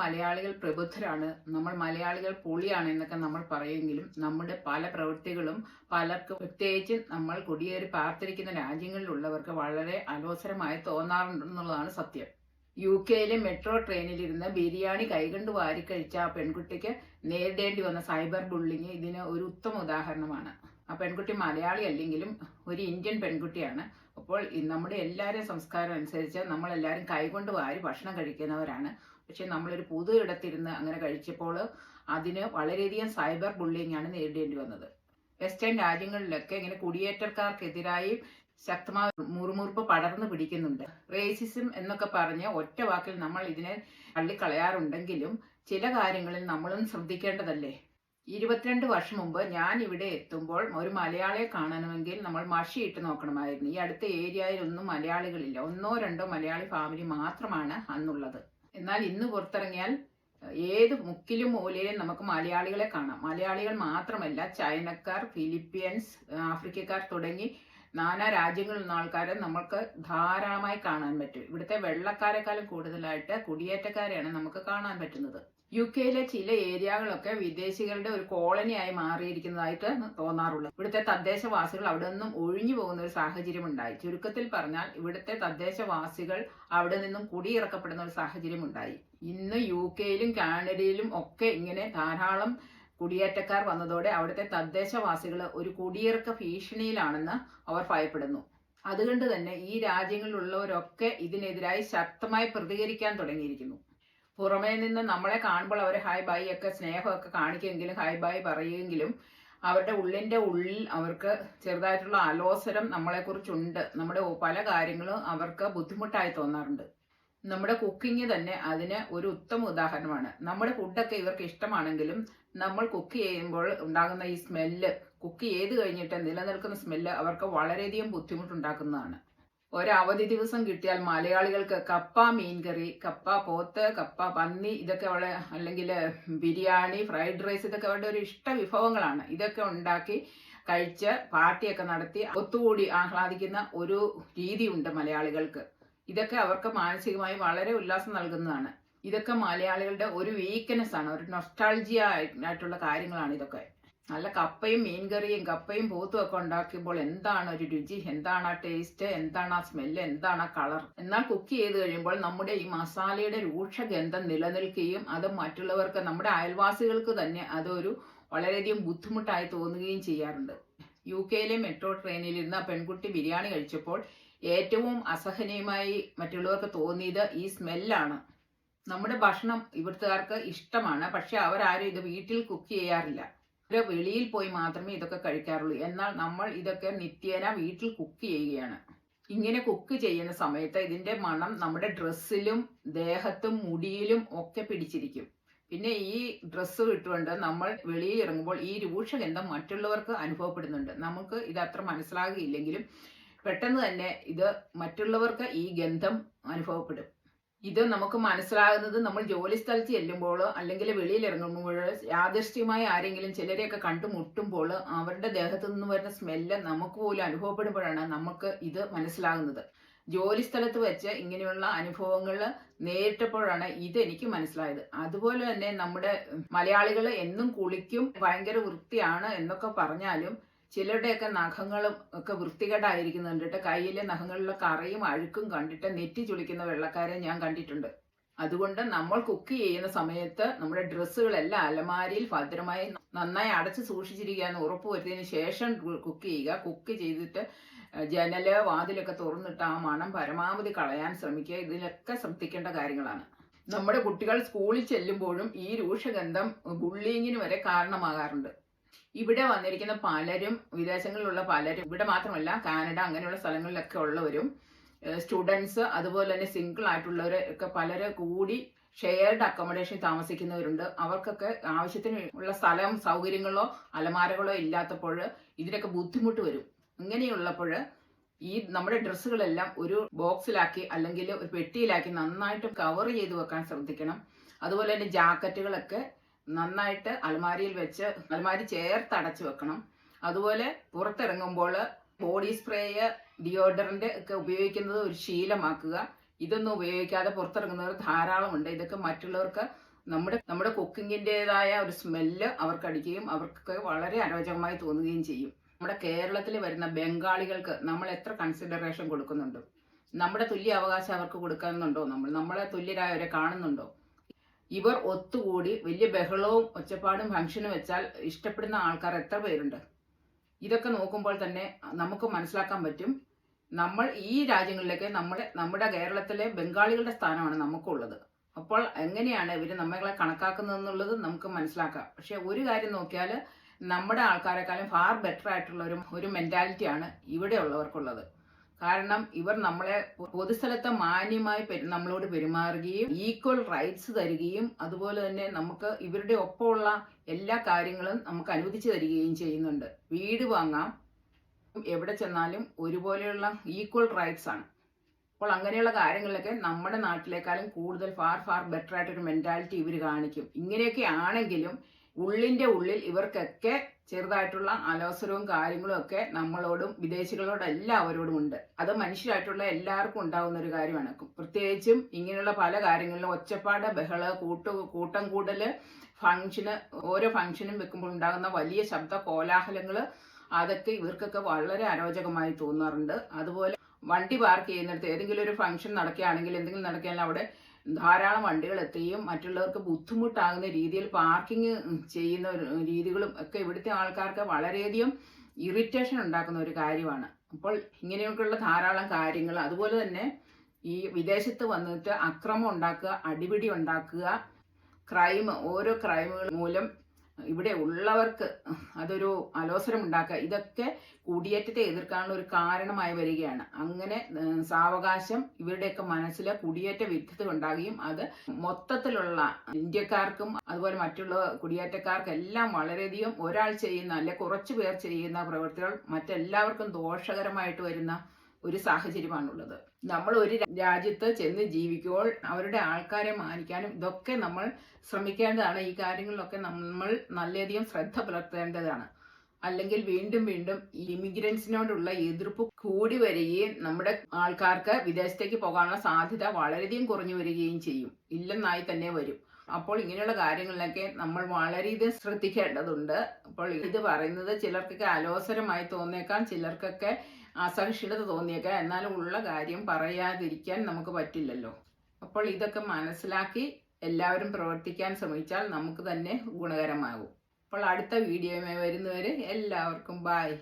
മലയാളികൾ പ്രബുദ്ധരാണ് നമ്മൾ മലയാളികൾ പൊളിയാണ് എന്നൊക്കെ നമ്മൾ പറയുമെങ്കിലും നമ്മുടെ പല പ്രവൃത്തികളും പലർക്കും പ്രത്യേകിച്ച് നമ്മൾ കുടിയേറി പാർത്തിരിക്കുന്ന രാജ്യങ്ങളിലുള്ളവർക്ക് വളരെ അലോസരമായി തോന്നാറുണ്ടെന്നുള്ളതാണ് സത്യം. യു കെയിലെ മെട്രോ ട്രെയിനിലിരുന്ന് ബിരിയാണി കൈകൊണ്ട് വാരി കഴിച്ച ആ പെൺകുട്ടിക്ക് നേരിടേണ്ടി വന്ന സൈബർ ബുള്ളിങ് ഇതിന് ഒരു ഉത്തമ ഉദാഹരണമാണ്. ആ പെൺകുട്ടി മലയാളി അല്ലെങ്കിലും ഒരു ഇന്ത്യൻ പെൺകുട്ടിയാണ്. അപ്പോൾ നമ്മുടെ എല്ലാവരുടെയും സംസ്കാരം അനുസരിച്ച് നമ്മളെല്ലാവരും കൈകൊണ്ട് വാരി ഭക്ഷണം കഴിക്കുന്നവരാണ്. പക്ഷെ നമ്മളൊരു പൊതു ഇടത്തിരുന്ന് അങ്ങനെ കഴിച്ചപ്പോൾ അതിന് വളരെയധികം സൈബർ ബുള്ളിങ് ആണ് നേരിടേണ്ടി വന്നത്. വെസ്റ്റേൺ രാജ്യങ്ങളിലൊക്കെ ഇങ്ങനെ കുടിയേറ്റക്കാർക്കെതിരായി ശക്തമായ മുറുമുറുപ്പ് പടർന്നു പിടിക്കുന്നുണ്ട്. റേസിസം എന്നൊക്കെ പറഞ്ഞ് ഒറ്റ വാക്കിൽ നമ്മൾ ഇതിനെ തള്ളിക്കളയാറുണ്ടെങ്കിലും ചില കാര്യങ്ങളിൽ നമ്മളും ശ്രദ്ധിക്കേണ്ടതല്ലേ? ഇരുപത്തിരണ്ട് വർഷം മുമ്പ് ഞാൻ ഇവിടെ എത്തുമ്പോൾ ഒരു മലയാളിയെ കാണണമെങ്കിൽ നമ്മൾ മഷിയിട്ട് നോക്കണമായിരുന്നു. ഈ അടുത്ത ഏരിയയിൽ ഒന്നും മലയാളികളില്ല. ഒന്നോ രണ്ടോ മലയാളി ഫാമിലി മാത്രമാണ് അന്നുള്ളത്. എന്നാൽ ഇന്ന് പുറത്തിറങ്ങിയാൽ ഏത് മുക്കിലും മൂലയിലും നമുക്ക് മലയാളികളെ കാണാം. മലയാളികൾ മാത്രമല്ല ചൈനക്കാർ ഫിലിപ്പീൻസ് ആഫ്രിക്കക്കാർ തുടങ്ങി നാനാ രാജ്യങ്ങളിൽ നിന്ന് ആൾക്കാരെ നമുക്ക് ധാരാളമായി കാണാൻ പറ്റും. ഇവിടുത്തെ വെള്ളക്കാരെക്കാളും കൂടുതലായിട്ട് കുടിയേറ്റക്കാരെയാണ് നമുക്ക് കാണാൻ പറ്റുന്നത്. യു കെയിലെ ചില ഏരിയകളൊക്കെ വിദേശികളുടെ ഒരു കോളനിയായി മാറിയിരിക്കുന്നതായിട്ട് തോന്നാറുള്ളത്. ഇവിടുത്തെ തദ്ദേശവാസികൾ അവിടെ നിന്നും ഒഴിഞ്ഞു പോകുന്ന ഒരു സാഹചര്യം ഉണ്ടായി. ചുരുക്കത്തിൽ പറഞ്ഞാൽ ഇവിടുത്തെ തദ്ദേശവാസികൾ അവിടെ നിന്നും കുടിയിറക്കപ്പെടുന്ന ഒരു സാഹചര്യം ഉണ്ടായി. ഇന്ന് യു കെയിലും കാനഡയിലും ഒക്കെ ഇങ്ങനെ ധാരാളം കുടിയേറ്റക്കാർ വന്നതോടെ അവിടുത്തെ തദ്ദേശവാസികൾ ഒരു കുടിയിറക്ക ഭീഷണിയിലാണെന്ന് അവർ ഭയപ്പെടുന്നു. അതുകൊണ്ട് തന്നെ ഈ രാജ്യങ്ങളിലുള്ളവരൊക്കെ ഇതിനെതിരായി ശക്തമായി പ്രതികരിക്കാൻ തുടങ്ങിയിരിക്കുന്നു. പുറമേ നിന്ന് നമ്മളെ കാണുമ്പോൾ അവർ ഹായ് ബായ് ഒക്കെ സ്നേഹമൊക്കെ കാണിക്കുമെങ്കിലും ഹായ് ബൈ പറയുമെങ്കിലും അവരുടെ ഉള്ളിന്റെ ഉള്ളിൽ അവർക്ക് ചെറുതായിട്ടുള്ള അലോസരം നമ്മളെക്കുറിച്ചുണ്ട്. നമ്മുടെ പല കാര്യങ്ങളും അവർക്ക് ബുദ്ധിമുട്ടായി തോന്നാറുണ്ട്. നമ്മുടെ കുക്കിംഗ് തന്നെ അതിന് ഒരു ഉത്തമ ഉദാഹരണമാണ്. നമ്മുടെ ഫുഡൊക്കെ ഇവർക്ക് ഇഷ്ടമാണെങ്കിലും നമ്മൾ കുക്ക് ചെയ്യുമ്പോൾ ഉണ്ടാകുന്ന ഈ സ്മെല്ല് കുക്ക് ചെയ്ത് കഴിഞ്ഞിട്ട് നിലനിൽക്കുന്ന സ്മെല്ല് അവർക്ക് വളരെയധികം ബുദ്ധിമുട്ടുണ്ടാക്കുന്നതാണ്. ഒരവധി ദിവസം കിട്ടിയാൽ മലയാളികൾക്ക് കപ്പ മീൻകറി കപ്പ പോത്ത് കപ്പ പന്നി ഇതൊക്കെ അവളെ അല്ലെങ്കിൽ ബിരിയാണി ഫ്രൈഡ് റൈസ് ഇതൊക്കെ അവരുടെ ഒരു ഇഷ്ട വിഭവങ്ങളാണ്. ഇതൊക്കെ ഉണ്ടാക്കി കഴിച്ച് പാർട്ടിയൊക്കെ നടത്തി ഒത്തുകൂടി ആഹ്ലാദിക്കുന്ന ഒരു രീതിയുണ്ട് മലയാളികൾക്ക്. ഇതൊക്കെ അവർക്ക് മാനസികമായി വളരെ ഉല്ലാസം നൽകുന്നതാണ്. ഇതൊക്കെ മലയാളികളുടെ ഒരു വീക്ക്നെസ് ആണ്. ഒരു നൊസ്റ്റാൾജിയ ആയിട്ടുള്ള കാര്യങ്ങളാണ് ഇതൊക്കെ. നല്ല കപ്പയും മീൻകറിയും കപ്പയും പോത്തും ഒക്കെ ഉണ്ടാക്കുമ്പോൾ എന്താണ് ഒരു രുചി? എന്താണ് ആ ടേസ്റ്റ് എന്താണ് ആ സ്മെല്ല് എന്താണ് ആ കളർ എന്നാൽ കുക്ക് ചെയ്ത് കഴിയുമ്പോൾ നമ്മുടെ ഈ മസാലയുടെ രൂക്ഷഗന്ധം നിലനിൽക്കുകയും അത് മറ്റുള്ളവർക്ക് നമ്മുടെ അയൽവാസികൾക്ക് തന്നെ അതൊരു വളരെയധികം ബുദ്ധിമുട്ടായി തോന്നുകയും ചെയ്യാറുണ്ട്. യു കെയിലെ മെട്രോ ട്രെയിനിൽ ഇരുന്ന് ആ പെൺകുട്ടി ബിരിയാണി കഴിച്ചപ്പോൾ ഏറ്റവും അസഹനീയമായി മറ്റുള്ളവർക്ക് തോന്നിയത് ഈ സ്മെല്ലാണ് നമ്മുടെ ഭക്ഷണം ഇവിടുത്തുകാർക്ക് ഇഷ്ടമാണ്. പക്ഷെ അവരാരും ഇത് വീട്ടിൽ കുക്ക് ചെയ്യാറില്ല. ഇവരെ വെളിയിൽ പോയി മാത്രമേ ഇതൊക്കെ കഴിക്കാറുള്ളൂ. എന്നാൽ നമ്മൾ ഇതൊക്കെ നിത്യേന വീട്ടിൽ കുക്ക് ചെയ്യുകയാണ്. ഇങ്ങനെ കുക്ക് ചെയ്യുന്ന സമയത്ത് ഇതിന്റെ മണം നമ്മുടെ ഡ്രസ്സിലും ദേഹത്തും മുടിയിലും ഒക്കെ പിടിച്ചിരിക്കും. പിന്നെ ഈ ഡ്രസ്സ് ഇട്ടുകൊണ്ട് നമ്മൾ വെളിയിൽ ഇറങ്ങുമ്പോൾ ഈ രൂക്ഷഗന്ധം മറ്റുള്ളവർക്ക് അനുഭവപ്പെടുന്നുണ്ട്. നമുക്ക് ഇത് അത്ര മനസ്സിലാകുകയില്ലെങ്കിലും പെട്ടെന്ന് തന്നെ ഇത് മറ്റുള്ളവർക്ക് ഈ ഗന്ധം അനുഭവപ്പെടും. ഇത് നമുക്ക് മനസ്സിലാകുന്നത് നമ്മൾ ജോലി സ്ഥലത്ത് ചെല്ലുമ്പോൾ അല്ലെങ്കിൽ വെളിയിൽ ഇറങ്ങുമ്പോൾ യാദൃശ്യമായി ആരെങ്കിലും ചിലരെയൊക്കെ കണ്ടുമുട്ടുമ്പോൾ അവരുടെ ദേഹത്തു നിന്ന് വരുന്ന സ്മെല്ല് നമുക്ക് പോലും അനുഭവപ്പെടുമ്പോഴാണ് നമുക്ക് ഇത് മനസ്സിലാകുന്നത്. ജോലി സ്ഥലത്ത് വെച്ച് ഇങ്ങനെയുള്ള അനുഭവങ്ങൾ നേരിട്ടപ്പോഴാണ് ഇത് എനിക്ക് മനസ്സിലായത്. അതുപോലെ തന്നെ നമ്മുടെ മലയാളികൾ എന്നും കുളിക്കും ഭയങ്കര വൃത്തിയാണ് എന്നൊക്കെ പറഞ്ഞാലും ചിലരുടെയൊക്കെ നഖങ്ങളും ഒക്കെ വൃത്തികേടായിരിക്കുന്നത് കണ്ടിട്ട് കയ്യിലെ നഖങ്ങളിലെ കറയും അഴുക്കും കണ്ടിട്ട് നെറ്റി ചുളിക്കുന്ന വെള്ളക്കാരെ ഞാൻ കണ്ടിട്ടുണ്ട്. അതുകൊണ്ട് നമ്മൾ കുക്ക് ചെയ്യുന്ന സമയത്ത് നമ്മുടെ ഡ്രസ്സുകളെല്ലാം അലമാരിയിൽ ഭദ്രമായി നന്നായി അടച്ചു സൂക്ഷിച്ചിരിക്കുക എന്ന് ഉറപ്പുവരുത്തിയതിന് ശേഷം കുക്ക് ചെയ്യുക. കുക്ക് ചെയ്തിട്ട് ജനൽ വാതിലൊക്കെ തുറന്നിട്ട് ആ മണം പരമാവധി കളയാൻ ശ്രമിക്കുക. ഇതിലൊക്കെ ശ്രദ്ധിക്കേണ്ട കാര്യങ്ങളാണ്. നമ്മുടെ കുട്ടികൾ സ്കൂളിൽ ചെല്ലുമ്പോഴും ഈ രൂക്ഷഗന്ധം ബുള്ളിങ്ങിന് വരെ കാരണമാകാറുണ്ട്. ഇവിടെ വന്നിരിക്കുന്ന പലരും വിദേശങ്ങളിലുള്ള പലരും ഇവിടെ മാത്രമല്ല കാനഡ അങ്ങനെയുള്ള സ്ഥലങ്ങളിലൊക്കെ ഉള്ളവരും സ്റ്റുഡൻസ് അതുപോലെ തന്നെ സിംഗിൾ ആയിട്ടുള്ളവർ ഒക്കെ പലരെ കൂടി ഷെയർഡ് അക്കോമഡേഷൻ താമസിക്കുന്നവരുണ്ട്. അവർക്കൊക്കെ ആവശ്യത്തിന് ഉള്ള സ്ഥലം സൗകര്യങ്ങളോ അലമാരകളോ ഇല്ലാത്തപ്പോൾ ഇതിനൊക്കെ ബുദ്ധിമുട്ട് വരും. ഇങ്ങനെയുള്ളപ്പോൾ ഈ നമ്മുടെ ഡ്രസ്സുകളെല്ലാം ഒരു ബോക്സിലാക്കി അല്ലെങ്കിൽ ഒരു പെട്ടിയിലാക്കി നന്നായിട്ട് കവർ ചെയ്ത് വെക്കാൻ ശ്രദ്ധിക്കണം. അതുപോലെ തന്നെ ജാക്കറ്റുകളൊക്കെ നന്നായിട്ട് അലമാരിയിൽ വെച്ച് അലമാരി ചേർത്ത് അടച്ചു വെക്കണം. അതുപോലെ പുറത്തിറങ്ങുമ്പോൾ ബോഡി സ്പ്രേയ് ഡിയോഡറന്റ് ഒക്കെ ഉപയോഗിക്കുന്നത് ഒരു ശീലമാക്കുക. ഇതൊന്നും ഉപയോഗിക്കാതെ പുറത്തിറങ്ങുന്നവർ ധാരാളമുണ്ട്. ഇതൊക്കെ മറ്റുള്ളവർക്ക് നമ്മുടെ നമ്മുടെ കുക്കിങ്ങിന്റെതായ ഒരു സ്മെല്ല് അവർക്കടിക്കുകയും അവർക്ക് വളരെ അരോചകമായി തോന്നുകയും ചെയ്യും. നമ്മുടെ കേരളത്തിൽ വരുന്ന ബംഗാളികൾക്ക് നമ്മൾ എത്ര കൺസിഡറേഷൻ കൊടുക്കുന്നുണ്ട്? നമ്മുടെ തുല്യ അവകാശം അവർക്ക് കൊടുക്കുന്നുണ്ടോ നമ്മൾ? നമ്മളെ തുല്യരായവരെ കാണുന്നുണ്ടോ? ഇവർ ഒത്തുകൂടി വലിയ ബഹളവും ഒച്ചപ്പാടും ഫംഗ്ഷനും വെച്ചാൽ ഇഷ്ടപ്പെടുന്ന ആൾക്കാർ എത്ര പേരുണ്ട്? ഇതൊക്കെ നോക്കുമ്പോൾ തന്നെ നമുക്ക് മനസ്സിലാക്കാൻ പറ്റും. നമ്മൾ ഈ രാജ്യങ്ങളിലേക്ക് നമ്മുടെ നമ്മുടെ കേരളത്തിലെ ബംഗാളികളുടെ സ്ഥാനമാണ് നമുക്കുള്ളത്. അപ്പോൾ എങ്ങനെയാണ് ഇവർ നമ്മളെ കണക്കാക്കുന്നതെന്നുള്ളത് നമുക്ക് മനസ്സിലാക്കാം. പക്ഷെ ഒരു കാര്യം നോക്കിയാൽ നമ്മുടെ ആൾക്കാരെക്കാളും ഫാർ ബെറ്റർ ആയിട്ടുള്ള ഒരു ഒരു മെന്റാലിറ്റിയാണ് ഇവിടെ ഉള്ളവർക്കുള്ളത് കാരണം ഇവർ നമ്മളെ പൊതുസ്ഥലത്ത് മാന്യമായി നമ്മളോട് പെരുമാറുകയും ഈക്വൽ റൈറ്റ്സ് തരികയും അതുപോലെ തന്നെ നമുക്ക് ഇവരുടെ ഒപ്പമുള്ള എല്ലാ കാര്യങ്ങളും നമുക്ക് അനുവദിച്ചു തരികയും ചെയ്യുന്നുണ്ട്. വീട് വാങ്ങാം. എവിടെ ചെന്നാലും ഒരുപോലെയുള്ള ഈക്വൽ റൈറ്റ്സ് ആണ്. അപ്പോൾ അങ്ങനെയുള്ള കാര്യങ്ങളിലൊക്കെ നമ്മുടെ നാട്ടിലേക്കാളും കൂടുതൽ ഫാർ ഫാർ ബെറ്റർ ആയിട്ടൊരു മെന്റാലിറ്റി ഇവർ കാണിക്കും. ഇങ്ങനെയൊക്കെ ആണെങ്കിലും ഉള്ളിന്റെ ഉള്ളിൽ ഇവർക്കൊക്കെ ചെറുതായിട്ടുള്ള അലോസരവും കാര്യങ്ങളും ഒക്കെ നമ്മളോടും വിദേശികളോടും എല്ലാവരോടും ഉണ്ട്. അത് മനുഷ്യരായിട്ടുള്ള എല്ലാവർക്കും ഉണ്ടാകുന്ന ഒരു കാര്യമാണ്. പ്രത്യേകിച്ചും ഇങ്ങനെയുള്ള പല കാര്യങ്ങളിലും ഒച്ചപ്പാട് ബഹള കൂട്ടു കൂട്ടം കൂടൽ ഫംഗ്ഷന് ഓരോ ഫംഗ്ഷനും വെക്കുമ്പോൾ ഉണ്ടാകുന്ന വലിയ ശബ്ദ കോലാഹലങ്ങൾ അതൊക്കെ ഇവർക്കൊക്കെ വളരെ അരോചകമായി തോന്നാറുണ്ട്. അതുപോലെ വണ്ടി പാർക്ക് ചെയ്യുന്നിടത്ത് ഏതെങ്കിലും ഒരു ഫംഗ്ഷൻ നടക്കുകയാണെങ്കിൽ എന്തെങ്കിലും നടക്കുകയാണെങ്കിൽ അവിടെ ധാരാളം വണ്ടികൾ എത്തുകയും മറ്റുള്ളവർക്ക് ബുദ്ധിമുട്ടാകുന്ന രീതിയിൽ പാർക്കിംഗ് ചെയ്യുന്ന രീതികളും ഒക്കെ ഇവിടുത്തെ ആൾക്കാർക്ക് വളരെയധികം ഇറിറ്റേഷൻ ഉണ്ടാക്കുന്ന ഒരു കാര്യമാണ്. അപ്പോൾ ഇങ്ങനെയൊക്കെയുള്ള ധാരാളം കാര്യങ്ങൾ അതുപോലെ തന്നെ ഈ വിദേശത്ത് വന്നിട്ട് അക്രമം ഉണ്ടാക്കുക അടിപിടി ഉണ്ടാക്കുക ക്രൈം ഓരോ ക്രൈമുകൾ മൂലം ഇവിടെ ഉള്ളവർക്ക് അതൊരു അലോസരം ഉണ്ടാക്കുക ഇതൊക്കെ കുടിയേറ്റത്തെ എതിർക്കാനുള്ള ഒരു കാരണമായി വരികയാണ്. അങ്ങനെ സാവകാശം ഇവരുടെയൊക്കെ മനസ്സിൽ കുടിയേറ്റ വിരുദ്ധത ഉണ്ടാകുകയും അത് മൊത്തത്തിലുള്ള ഇന്ത്യക്കാർക്കും അതുപോലെ മറ്റുള്ള കുടിയേറ്റക്കാർക്കെല്ലാം വളരെയധികം ഒരാൾ ചെയ്യുന്ന അല്ലെ കുറച്ചു പേർ ചെയ്യുന്ന പ്രവൃത്തികൾ മറ്റെല്ലാവർക്കും ദോഷകരമായിട്ട് വരുന്ന ഒരു സാഹചര്യമാണുള്ളത്. നമ്മൾ ഒരു രാജ്യത്ത് ചെന്ന് ജീവിക്കുമ്പോൾ അവരുടെ ആൾക്കാരെ മാനിക്കാനും ഇതൊക്കെ നമ്മൾ ശ്രമിക്കേണ്ടതാണ്. ഈ കാര്യങ്ങളിലൊക്കെ നമ്മൾ നല്ലധികം ശ്രദ്ധ പുലർത്തേണ്ടതാണ്. അല്ലെങ്കിൽ വീണ്ടും വീണ്ടും ഇമിഗ്രൻസിനോടുള്ള എതിർപ്പ് കൂടി വരികയും നമ്മുടെ ആൾക്കാർക്ക് വിദേശത്തേക്ക് പോകാനുള്ള സാധ്യത വളരെയധികം കുറഞ്ഞു വരികയും ചെയ്യും. ഇല്ലെന്നായി തന്നെ വരും. അപ്പോൾ ഇങ്ങനെയുള്ള കാര്യങ്ങളിലൊക്കെ നമ്മൾ വളരെയധികം ശ്രദ്ധിക്കേണ്ടതുണ്ട്. അപ്പോൾ ഇത് പറയുന്നത് ചിലർക്കൊക്കെ അലോസരമായി തോന്നിയേക്കാം ചിലർക്കൊക്കെ അസഹിഷ്ണുത തോന്നിയേക്കാം. എന്നാലും ഉള്ള കാര്യം പറയാതിരിക്കാൻ നമുക്ക് പറ്റില്ലല്ലോ. അപ്പോൾ ഇതൊക്കെ മനസ്സിലാക്കി എല്ലാവരും പ്രവർത്തിക്കാൻ ശ്രമിച്ചാൽ നമുക്ക് തന്നെ ഗുണകരമാകും. അപ്പോൾ അടുത്ത വീഡിയോയുമായി വരുന്നവർ എല്ലാവർക്കും ബായ്